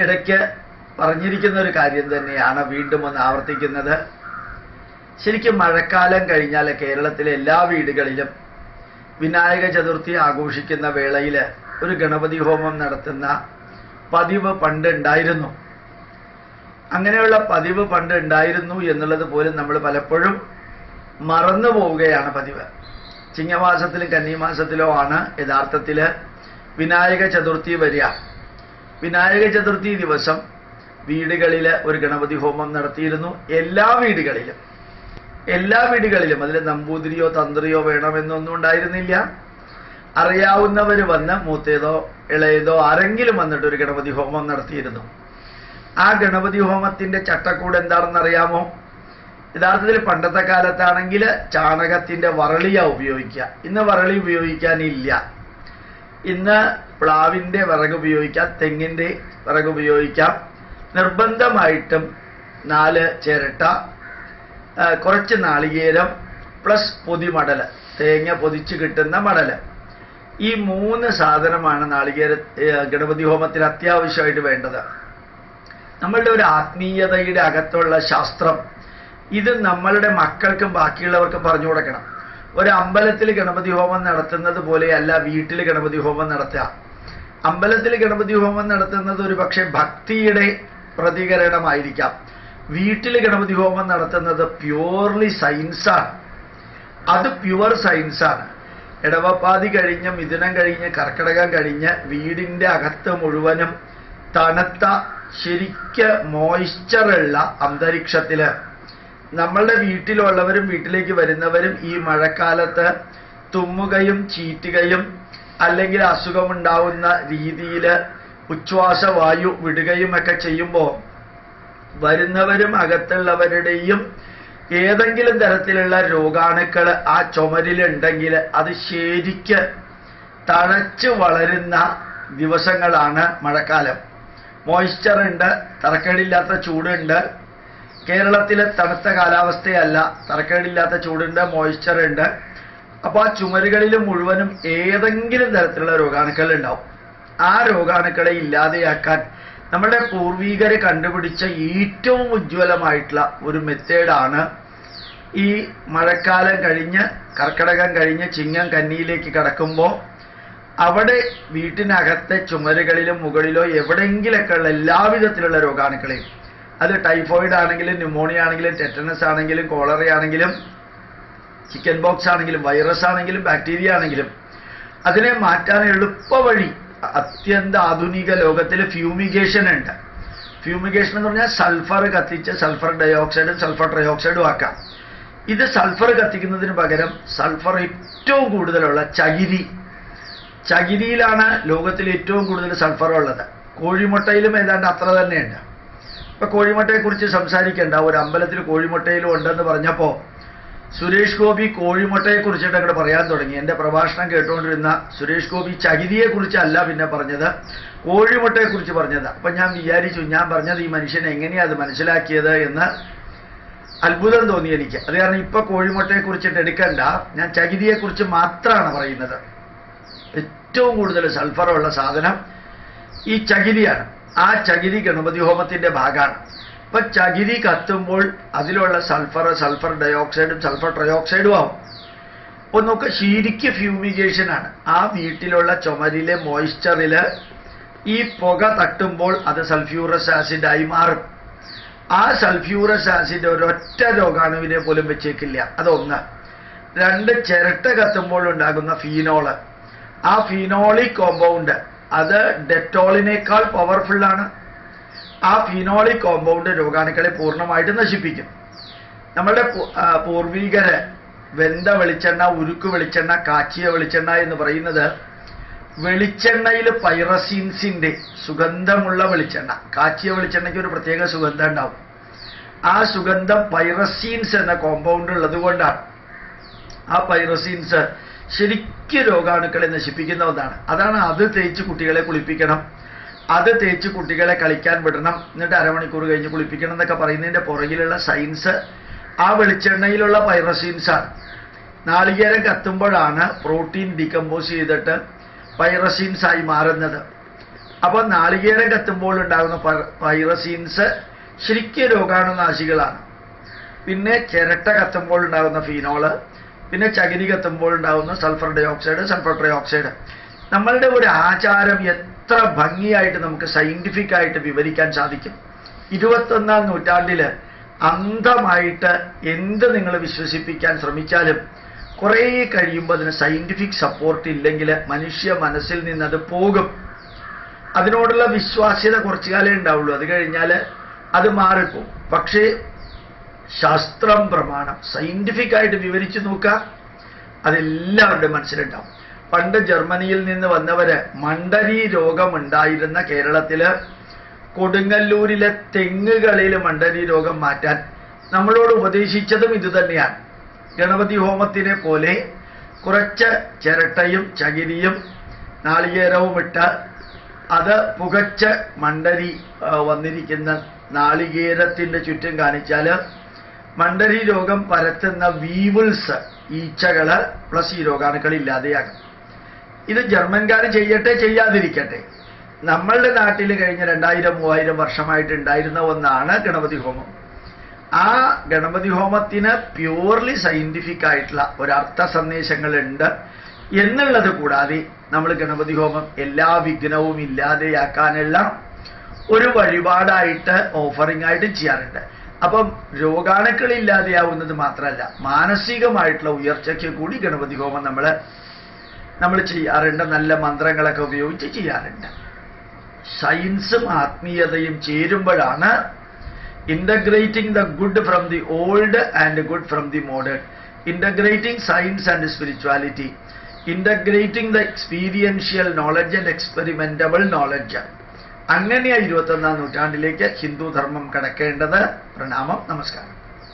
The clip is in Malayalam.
ഇടയ്ക്ക് പറഞ്ഞിരിക്കുന്ന ഒരു കാര്യം തന്നെയാണ് വീണ്ടും ഒന്ന് ആവർത്തിക്കുന്നത്. ശരിക്കും മഴക്കാലം കഴിഞ്ഞാൽ കേരളത്തിലെ എല്ലാ വീടുകളിലും വിനായക ചതുർത്ഥി ആഘോഷിക്കുന്ന വേളയിൽ ഒരു ഗണപതി ഹോമം നടത്തുന്ന പതിവ് പണ്ട് ഉണ്ടായിരുന്നു. അങ്ങനെയുള്ള പതിവ് പണ്ട് ഉണ്ടായിരുന്നു എന്നുള്ളത് പോലും നമ്മൾ പലപ്പോഴും മറന്നു പോവുകയാണ് പതിവ്. ചിങ്ങമാസത്തിലും കന്നിമാസത്തിലോ ആണ് യഥാർത്ഥത്തിൽ വിനായക ചതുർത്ഥി വരിക. വിനായക ചതുർത്ഥി ദിവസം വീടുകളിൽ ഒരു ഗണപതി ഹോമം നടത്തിയിരുന്നു. എല്ലാ വീടുകളിലും. എല്ലാ വീടുകളിലും. അതിൽ നമ്പൂതിരിയോ തന്ത്രിയോ വേണമെന്നൊന്നും ഉണ്ടായിരുന്നില്ല. അറിയാവുന്നവർ വന്ന് മൂത്തേതോ ഇളയതോ ആരെങ്കിലും വന്നിട്ട് ഒരു ഗണപതി ഹോമം നടത്തിയിരുന്നു. ആ ഗണപതി ഹോമത്തിന്റെ ചട്ടക്കൂട് എന്താണെന്ന് അറിയാമോ യഥാർത്ഥത്തിൽ പണ്ടത്തെ കാലത്താണെങ്കിൽ ചാണകത്തിന്റെ വറളിയാ ഉപയോഗിക്കുക. ഇന്ന് വറളി ഉപയോഗിക്കാനില്ല. ഇന്ന് പ്ലാവിന്റെ വിറക് ഉപയോഗിക്കാം തെങ്ങിന്റെ വിറക് ഉപയോഗിക്കാം. നിർബന്ധമായിട്ടും നാല് ചിരട്ട കുറച്ച് നാളികേരം പ്ലസ് പൊതിമടൽ തേങ്ങ പൊതിച്ച് കിട്ടുന്ന മടൽ. ഈ മൂന്ന് സാധനമാണ് നാളികേര ഗണപതി ഹോമത്തിൽ അത്യാവശ്യമായിട്ട് വേണ്ടത്. നമ്മളുടെ ഒരു ആത്മീയതയുടെ അകത്തുള്ള ശാസ്ത്രം ഇത് നമ്മളുടെ മക്കൾക്കും ബാക്കിയുള്ളവർക്കും പറഞ്ഞു കൊടുക്കണം. ഒരു അമ്പലത്തിൽ ഗണപതി ഹോമം നടത്തുന്നത് പോലെയല്ല വീട്ടിൽ ഗണപതി ഹോമം നടത്തുക. അമ്പലത്തിൽ ഗണപതി ഹോമം നടത്തുന്നത് ഒരു പക്ഷേ ഭക്തിയുടെ പ്രതികരണമായിരിക്കാം. വീട്ടിൽ ഗണപതി ഹോമം നടത്തുന്നത് പ്യൂർലി സയൻസാണ് അത് പ്യുവർ സയൻസാണ് ഇടവപ്പാതി കഴിഞ്ഞ് മിഥുനം കഴിഞ്ഞ് കർക്കിടകം കഴിഞ്ഞ് വീടിന്റെ അകത്ത് മുഴുവനും തണുത്ത ശരിക്ക് മോയ്സ്ചറുള്ള അന്തരീക്ഷത്തിൽ നമ്മളുടെ വീട്ടിലുള്ളവരും വീട്ടിലേക്ക് വരുന്നവരും ഈ മഴക്കാലത്ത് തുമ്മുകയും ചീറ്റുകയും അല്ലെങ്കിൽ അസുഖമുണ്ടാവുന്ന രീതിയിൽ ഉച്ഛ്വാസവായു വിടുകയും ഒക്കെ ചെയ്യുമ്പോൾ വരുന്നവരും അകത്തുള്ളവരുടെയും ഏതെങ്കിലും തരത്തിലുള്ള രോഗാണുക്കൾ ആ ചുമരിലുണ്ടെങ്കിൽ അത് ശരിക്ക് തഴച്ച് വളരുന്ന ദിവസങ്ങളാണ് മഴക്കാലം. മോയ്സ്ചറുണ്ട് തറക്കേടില്ലാത്ത ചൂടുണ്ട് കേരളത്തിലെ തണുത്ത കാലാവസ്ഥയല്ല. തറക്കേടില്ലാത്ത ചൂടുണ്ട് മോയ്സ്ചർ ഉണ്ട്. അപ്പോൾ ആ ചുമരുകളിൽ മുഴുവനും ഏതെങ്കിലും തരത്തിലുള്ള രോഗാണുക്കൾ ഉണ്ടാവും ആ രോഗാണുക്കളെ ഇല്ലാതെയാക്കാൻ നമ്മുടെ പൂർവീകര് കണ്ടുപിടിച്ച ഏറ്റവും ഉജ്ജ്വലമായിട്ടുള്ള ഒരു മെത്തേഡാണ് ഈ മഴക്കാലം കഴിഞ്ഞ് കർക്കിടകം കഴിഞ്ഞ് ചിങ്ങം കന്നിയിലേക്ക് കടക്കുമ്പോൾ അവിടെ വീട്ടിനകത്തെ ചുമരുകളിലും മുകളിലോ എവിടെയെങ്കിലൊക്കെ ഉള്ള എല്ലാവിധത്തിലുള്ള രോഗാണുക്കളെയും അത് ടൈഫോയിഡ് ആണെങ്കിലും ന്യൂമോണിയ ആണെങ്കിലും ടെറ്റനസ് ആണെങ്കിലും കോളറ ആണെങ്കിലും ചിക്കൻ ബോക്സ് ആണെങ്കിലും വൈറസ് ആണെങ്കിലും ബാക്ടീരിയ ആണെങ്കിലും. അതിനെ മാറ്റാൻ എളുപ്പ വഴി അത്യന്ത ആധുനിക ലോകത്തിൽ ഫ്യൂമിഗേഷൻ ഉണ്ട്. ഫ്യൂമിഗേഷൻ എന്ന് പറഞ്ഞാൽ സൾഫർ കത്തിച്ച് സൾഫർ ഡൈ ഓക്സൈഡും സൾഫർ ട്രയോക്സൈഡും ആക്കാം. ഇത് സൾഫർ കത്തിക്കുന്നതിന് പകരം സൾഫർ ഏറ്റവും കൂടുതലുള്ള ചകിരി. ചകിരിയിലാണ് ലോകത്തിൽ ഏറ്റവും കൂടുതൽ സൾഫർ ഉള്ളത്. കോഴിമുട്ടയിലും ഏതാണ്ട് അത്ര തന്നെയുണ്ട്. ഇപ്പൊ കോഴിമുട്ടയെ കുറിച്ച് സംസാരിക്കേണ്ട. ഒരു അമ്പലത്തിൽ കോഴിമുട്ടയിലും ഉണ്ടെന്ന് പറഞ്ഞപ്പോ സുരേഷ് ഗോപി കോഴിമുട്ടയെ കുറിച്ചിട്ട് അങ്ങോട്ട് പറയാൻ തുടങ്ങി. എന്റെ പ്രഭാഷണം കേട്ടുകൊണ്ടിരുന്ന സുരേഷ് ഗോപി ചകിരിയെ കുറിച്ചല്ല പിന്നെ പറഞ്ഞത് കോഴിമുട്ടയെ കുറിച്ച് പറഞ്ഞത്. അപ്പൊ ഞാൻ വിചാരിച്ചു ഞാൻ പറഞ്ഞത് ഈ മനുഷ്യൻ എങ്ങനെയാണ് അത് മനസ്സിലാക്കിയത് എന്ന് അത്ഭുതം തോന്നി എനിക്ക്. അത് കാരണം ഇപ്പൊ കോഴിമുട്ടയെ കുറിച്ചിട്ട് എടുക്കണ്ട. ഞാൻ ചകിരിയെ കുറിച്ച് മാത്രമാണ് പറയുന്നത്. ഏറ്റവും കൂടുതൽ സൾഫറുള്ള സാധനം ഈ ചകിരിയാണ്. ആ ചകിരി ഗണപതി ഹോമത്തിന്റെ ഭാഗമാണ്. അപ്പൊ ചകിരി കത്തുമ്പോൾ അതിലുള്ള സൾഫർ സൾഫർ ഡയോക്സൈഡും സൾഫർ ട്രയോക്സൈഡും ആവും. ശരിക്ക് ഫ്യൂമിഗേഷൻ ആണ്. ആ വീട്ടിലുള്ള ചുമരിലെ മോയ്സ്ചറിൽ ഈ പുക തട്ടുമ്പോൾ അത് സൾഫ്യൂറസ് ആസിഡായി മാറും. ആ സൾഫ്യൂറസ് ആസിഡ് ഒരൊറ്റ രോഗാണുവിനെ പോലും വെച്ചേക്കില്ല. അതൊന്ന്. രണ്ട് ചിരട്ട കത്തുമ്പോൾ ഉണ്ടാകുന്ന ഫീനോൾ. ആ ഫീനോളിക് കോമ്പൗണ്ട് അത് ഡെറ്റോളിനേക്കാൾ പവർഫുള്ളാണ് ആ ഫിനോളിക് കോമ്പൗണ്ട് രോഗാണുക്കളെ പൂർണമായിട്ട് നശിപ്പിക്കും. നമ്മളുടെ പൂർവീകര് വെന്ത വെളിച്ചെണ്ണ ഉരുക്ക് വെളിച്ചെണ്ണ കാച്ചിയ വെളിച്ചെണ്ണ എന്ന് പറയുന്നത് വെളിച്ചെണ്ണയിൽ പൈറസീൻസിന്റെ സുഗന്ധമുള്ള വെളിച്ചെണ്ണ. കാച്ചിയ വെളിച്ചെണ്ണയ്ക്ക് ഒരു പ്രത്യേക സുഗന്ധം ഉണ്ടാവും. ആ സുഗന്ധം പൈറസീൻസ് എന്ന കോമ്പൗണ്ട് ഉള്ളത് കൊണ്ടാണ് ആ പൈറസീൻസ് ശരിക്കും രോഗാണുക്കളെ നശിപ്പിക്കുന്ന ഒന്നാണ്. അതാണ് അത് തേച്ച് കുട്ടികളെ കുളിപ്പിക്കണം. അത് തേച്ച് കുട്ടികളെ കളിക്കാൻ വിടണം. എന്നിട്ട് അരമണിക്കൂർ കഴിഞ്ഞ് കുളിപ്പിക്കണം എന്നൊക്കെ പറയുന്നതിന്റെ പുറകിലുള്ള സയൻസ് ആ വെളിച്ചെണ്ണയിലുള്ള പൈറസീൻസാണ് നാളികേരം കത്തുമ്പോഴാണ് പ്രോട്ടീൻ ഡികമ്പോസ് ചെയ്തിട്ട് പൈറസീൻസായി മാറുന്നത്. അപ്പോൾ നാളികേരം കത്തുമ്പോൾ ഉണ്ടാകുന്ന പൈറസീൻസ് ശരിക്കും രോഗാണുനാശികളാണ്. പിന്നെ ചിരട്ട കത്തുമ്പോൾ ഉണ്ടാകുന്ന ഫീനോൾ പിന്നെ ചകിരി കത്തുമ്പോൾ ഉണ്ടാകുന്ന sulphur dioxide sulphur trioxide നമ്മളുടെ ഒരു ആചാരം എത്ര ഭംഗിയായിട്ട് നമുക്ക് സയന്റിഫിക് ആയിട്ട് വിവരിക്കാൻ സാധിക്കും. ഇരുപത്തൊന്നാം നൂറ്റാണ്ടിൽ അന്ധമായിട്ട് എന്ത് നിങ്ങൾ വിശ്വസിപ്പിക്കാൻ ശ്രമിച്ചാലും കുറേ കഴിയുമ്പോൾ അതിന് സയന്റിഫിക് സപ്പോർട്ട് ഇല്ലെങ്കിൽ മനുഷ്യ മനസ്സിൽ നിന്നത് പോകും. അതിനോടുള്ള വിശ്വാസ്യത കുറച്ചു കാലേ ഉണ്ടാവുള്ളൂ. അത് കഴിഞ്ഞാൽ അത് മാറിപ്പോവും. പക്ഷേ ശാസ്ത്രം പ്രമാണം സയന്റിഫിക് ആയിട്ട് വിവരിച്ചു നോക്കുക. അതെല്ലാവരുടെ മനസ്സിലുണ്ടാവും. പണ്ട് ജർമ്മനിയിൽ നിന്ന് വന്നവര് മണ്ടരി രോഗമുണ്ടായിരുന്ന കേരളത്തിൽ കൊടുങ്ങല്ലൂരിലെ തെങ്ങുകളിൽ മണ്ടരി രോഗം മാറ്റാൻ നമ്മളോട് ഉപദേശിച്ചതും ഇതുതന്നെയാണ് ഗണപതി ഹോമത്തിനെ പോലെ കുറച്ച് ചിരട്ടയും ചകിരിയും നാളികേരവും ഇട്ട് അത് പുകച്ച് മണ്ടരി വന്നിരിക്കുന്ന നാളികേരത്തിന്റെ ചുറ്റും കാണിച്ചാൽ മണ്ടരി രോഗം പരത്തുന്ന വീവിൾസ് ഈച്ചകൾ പ്ലസ് ഈ രോഗാണുക്കൾ ഇല്ലാതെയാകും. ഇത് ജർമ്മൻകാർ ചെയ്യട്ടെ ചെയ്യാതിരിക്കട്ടെ. നമ്മളുടെ നാട്ടിൽ കഴിഞ്ഞ രണ്ടായിരം മൂവായിരം വർഷമായിട്ട് ഉണ്ടായിരുന്ന ഒന്നാണ് ഗണപതി ഹോമം. ആ ഗണപതി ഹോമത്തിന് പ്യൂർലി സയന്റിഫിക് ആയിട്ടുള്ള ഒരർത്ഥ സന്ദേശങ്ങളുണ്ട്. എന്നുള്ളത് കൂടാതെ നമ്മൾ ഗണപതി ഹോമം എല്ലാ വിഘ്നവും ഇല്ലാതെയാക്കാനുള്ള ഒരു വഴിപാടായിട്ട് ഓഫറിംഗ് ആയിട്ട് ചെയ്യാറുണ്ട്. അപ്പം രോഗാണുക്കൾ ഇല്ലാതെയാവുന്നത് മാത്രമല്ല മാനസികമായിട്ടുള്ള ഉയർച്ചയ്ക്ക് കൂടി ഗണപതി ഹോമം നമ്മൾ നമ്മൾ ചെയ്യാറുണ്ട് നല്ല മന്ത്രങ്ങളൊക്കെ ഉപയോഗിച്ച് ചെയ്യാറുണ്ട്. സയൻസും ആത്മീയതയും ചേരുമ്പോഴാണ് integrating the good from the old and good from the modern integrating science and spirituality integrating the experiential knowledge and experimentable knowledge അങ്ങനെയാ ഇരുപത്തൊന്നാം നൂറ്റാണ്ടിലേക്ക് ഹിന്ദു ധർമ്മം കടക്കേണ്ടത്. പ്രണാമം. നമസ്കാരം.